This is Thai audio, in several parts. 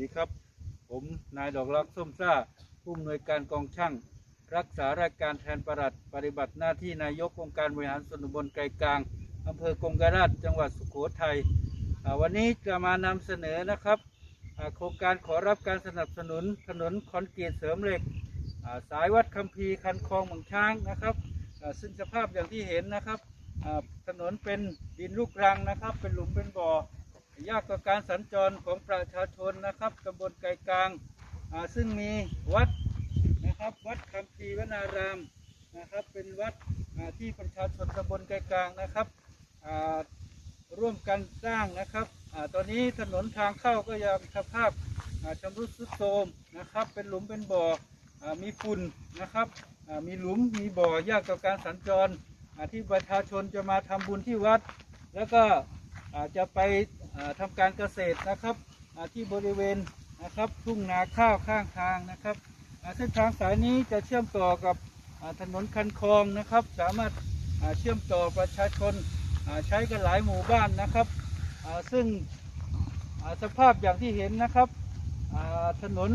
ดีครับ ผมนายดอกรักส้มซ่า ผู้อำนวยการกองช่าง รักษาราชการแทนประหลัด ปฏิบัติหน้าที่นายกองค์การบริหารส่วนตำบลไกลกลางอำเภอกงกราชจังหวัดสุโขทัยวันนี้จะมานำเสนอนะครับโครงการขอรับการสนับสนุนถนนคอนกรีตเสริมเหล็กสายวัดคัมภีร์คันคลองเมืองช้างนะครับซึ่งสภาพอย่างที่เห็นนะครับถนนเป็นดินลูกรังนะครับ เป็นหลุมเป็นบ่อ ยากต่อการสัญจรของประชาชนนะครับตำบลไกลกลาง ซึ่งมีวัดนะครับวัดคำพีวนารามนะครับ เป็นวัดที่ประชาชนตำบลไกลกลางนะครับร่วมกันสร้างนะครับอตอนนี้ถนนทางเข้าก็ยังสภาพชำรุดทรุดโทรมนะครับ เป็นหลุมเป็นบ่ออมีฝุ่นนะครับมีหลุมมีบ่อยากต่อการสัญจรที่ประชาชนจะมาทำบุญที่วัด แล้วก็อาจะไป ทำการเกษตรนะครับที่บริเวณนะครับทุ่งนาข้าวข้างทางนะครับเส้นทางสายนี้จะเชื่อมต่อกับถนนคันคลองนะครับ สามารถเชื่อมต่อประชาชนใช้กันหลายหมู่บ้านนะครับ ซึ่งสภาพอย่างที่เห็นนะครับถนน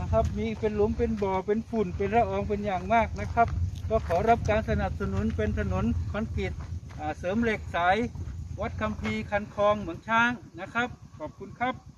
นะครับมีเป็นหลุมเป็นบ่อเป็นฝุ่นเป็นละอองเป็นอย่างมากนะครับ ก็ขอรับการสนับสนุนเป็นถนนคอนกรีตเสริมเหล็กสาย วัดคัมภีร์คันคลองเหมืองช้างนะครับ ขอบคุณครับ